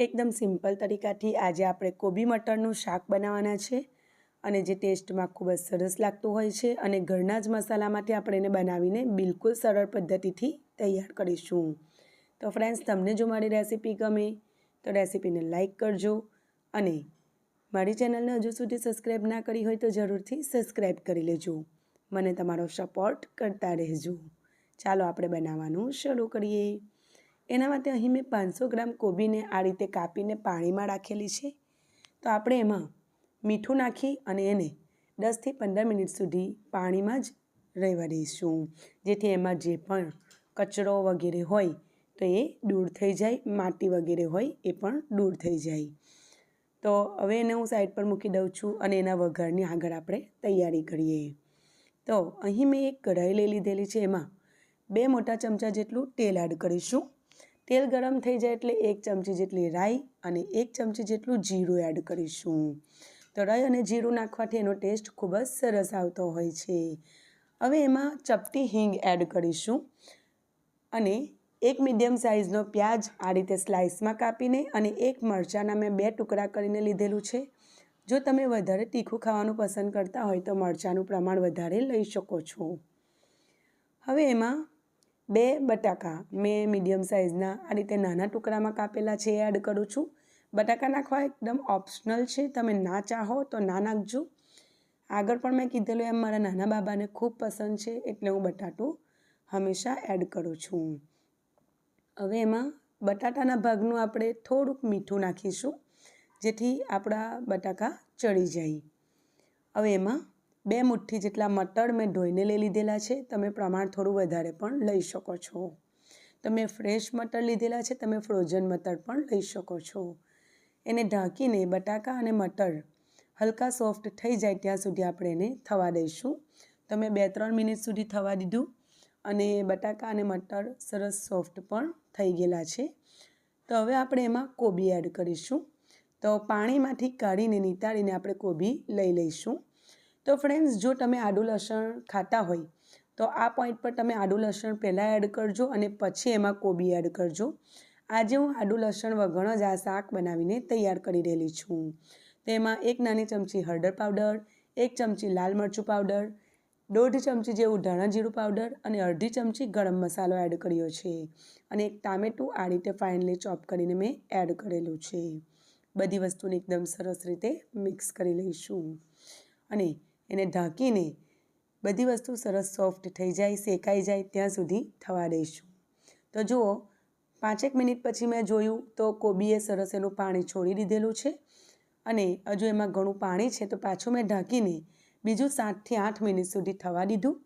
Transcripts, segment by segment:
એકદમ સિમ્પલ તરીકાથી આજે આપણે કોબી મટરનું શાક બનાવવાના છે અને જે ટેસ્ટમાં ખૂબ જ સરસ લાગતું હોય છે અને ઘરના જ મસાલામાંથી આપણે એને બનાવીને બિલકુલ સરળ પદ્ધતિથી તૈયાર કરીશું. તો ફ્રેન્ડ્સ તમને જો મારી રેસીપી ગમે તો રેસીપીને લાઇક કરજો અને મારી ચેનલને હજુ સુધી સબસ્ક્રાઈબ ના કરી હોય તો જરૂરથી સબસ્ક્રાઈબ કરી લેજો. મને તમારો સપોર્ટ કરતા રહેજો. ચાલો આપણે બનાવવાનું શરૂ કરીએ. એના માટે અહીં મેં પાંચસો ગ્રામ કોબીને આ રીતે કાપીને પાણીમાં રાખેલી છે. તો આપણે એમાં મીઠું નાખી અને એને દસથી પંદર મિનિટ સુધી પાણીમાં જ રહેવા દઈશું. જેથી એમાં જે પણ કચરો વગેરે હોય તો એ દૂર થઈ જાય, માટી વગેરે હોય એ પણ દૂર થઈ જાય. તો હવે એને હું સાઈડ પર મૂકી દઉં છું અને એના વઘારની આગળ આપણે તૈયારી કરીએ. તો અહીં મેં એક કઢાઈ લઈ લીધેલી છે. એમાં બે મોટા ચમચા જેટલું તેલ એડ કરીશું. તેલ ગરમ થઈ જાય એટલે એક ચમચી જેટલી રાઈ અને એક ચમચી જેટલું જીરું એડ કરીશું. તો રાઈ અને જીરું નાખવાથી એનો ટેસ્ટ ખૂબ જ સરસ આવતો હોય છે. હવે એમાં ચપટી હિંગ એડ કરીશું અને એક મીડિયમ સાઇઝનો પ્યાજ આ રીતે સ્લાઇસમાં કાપીને અને એક મરચાંના મેં બે ટુકડા કરીને લીધેલું છે. જો તમે વધારે તીખું ખાવાનું પસંદ કરતા હોય તો મરચાંનું પ્રમાણ વધારે લઈ શકો છો. હવે એમાં બે બટાકા મેં મીડિયમ સાઇઝના આ રીતે નાના ટુકડામાં કાપેલા છે એ એડ કરું છું. બટાકા નાખવા એકદમ ઓપ્શનલ છે, તમે ના ચાહો તો ના નાખજો. આગળ પણ મેં કીધેલું એમ, મારા નાના બાબાને ખૂબ પસંદ છે, એટલે હું બટાટું હંમેશા એડ કરું છું. હવે એમાં બટાટાના ભાગનું આપણે થોડુંક મીઠું નાખીશું, જેથી આપણા બટાકા ચડી જાય. હવે એમાં બે મુઠ્ઠી જેટલા મટર મેં ધોઈને લઈ લીધેલા છે. તમે પ્રમાણ થોડું વધારે પણ લઈ શકો છો. તમે ફ્રેશ મટર લીધેલા છે, તમે ફ્રોઝન મટર પણ લઈ શકો છો. એને ઢાંકીને બટાકા અને મટર હલકા સોફ્ટ થઈ જાય ત્યાં સુધી આપણે એને થવા દઈશું. તમે બે ત્રણ મિનિટ સુધી થવા દીધું અને બટાકા અને મટર સરસ સોફ્ટ પણ થઈ ગયેલા છે. તો હવે આપણે એમાં કોબી એડ કરીશું. તો પાણીમાંથી કાઢીને નિતાળીને આપણે કોબી લઈ લઈશું. તો ફ્રેન્ડ્સ જો તમે આડું લસણ ખાતા હોય, તો આ પોઈન્ટ પર તમે આદુ લસણ પહેલાં એડ કરજો અને પછી એમાં કોબી એડ કરજો. આજે હું આડું લસણ વગર જ આ શાક બનાવીને તૈયાર કરી રહેલી છું. તેમાં એક નાની ચમચી હળદર પાવડર એક ચમચી લાલ મરચું પાવડર દોઢ ચમચી જેવું ધાણા જીરું પાવડર અને અડધી ચમચી ગરમ મસાલો એડ કર્યો છે. અને એક ટામેટું આ રીતે ફાઇનલી ચોપ કરીને મેં એડ કરેલું છે. બધી વસ્તુને એકદમ સરસ રીતે મિક્સ કરી લઈશું. અને એને ઢાંકીને બધી વસ્તુ સરસ સોફ્ટ થઈ જાય, શેકાઈ જાય ત્યાં સુધી થવા દઈશું. તો જુઓ, પાંચેક મિનિટ પછી મેં જોયું તો કોબીએ સરસ એનું પાણી છોડી દીધેલું છે અને હજુ એમાં ઘણું પાણી છે તો પાછું મેં ઢાંકીને બીજું સાતથી આઠ મિનિટ સુધી થવા દીધું.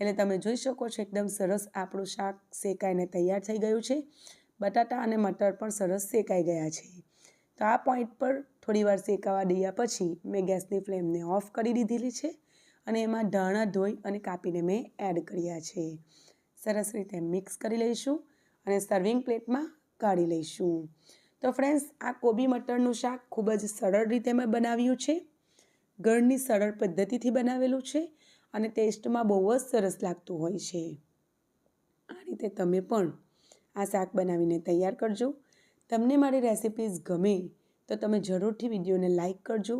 એટલે તમે જોઈ શકો છો એકદમ સરસ આપણું શાક શેકાઈને તૈયાર થઈ ગયું છે. બટાટા અને મટર પણ સરસ શેકાઈ ગયા છે. તો આ પોઈન્ટ પર થોડીવાર શેકાવા દયા પછી મેં ગેસની ફ્લેમને ઓફ કરી દીધેલી છે અને એમાં ધાણા, ધોઈ અને કાપીને મેં એડ કર્યા છે. સરસ રીતે મિક્સ કરી લઈશું અને સર્વિંગ પ્લેટમાં કાઢી લઈશું. તો ફ્રેન્ડ્સ આ કોબી મટરનું શાક ખૂબ જ સરળ રીતે મેં બનાવ્યું છે. ઘરની સરળ પદ્ધતિથી બનાવેલું છે અને ટેસ્ટમાં બહુ જ સરસ લાગતું હોય છે. આ રીતે તમે પણ આ શાક બનાવીને તૈયાર કરજો. તમને મારી રેસિપીઝ ગમે તો તમે જરૂરથી વિડીયોને લાઇક કરજો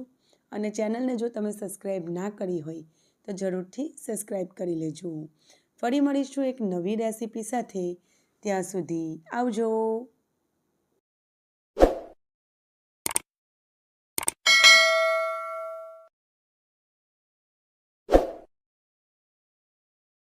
અને ચેનલને જો તમે સબસ્ક્રાઈબ ના કરી હોય તો જરૂરથી સબસ્ક્રાઈબ કરી લેજો. ફરી મળીશું એક નવી રેસિપી સાથે. ત્યાં સુધી આવજો.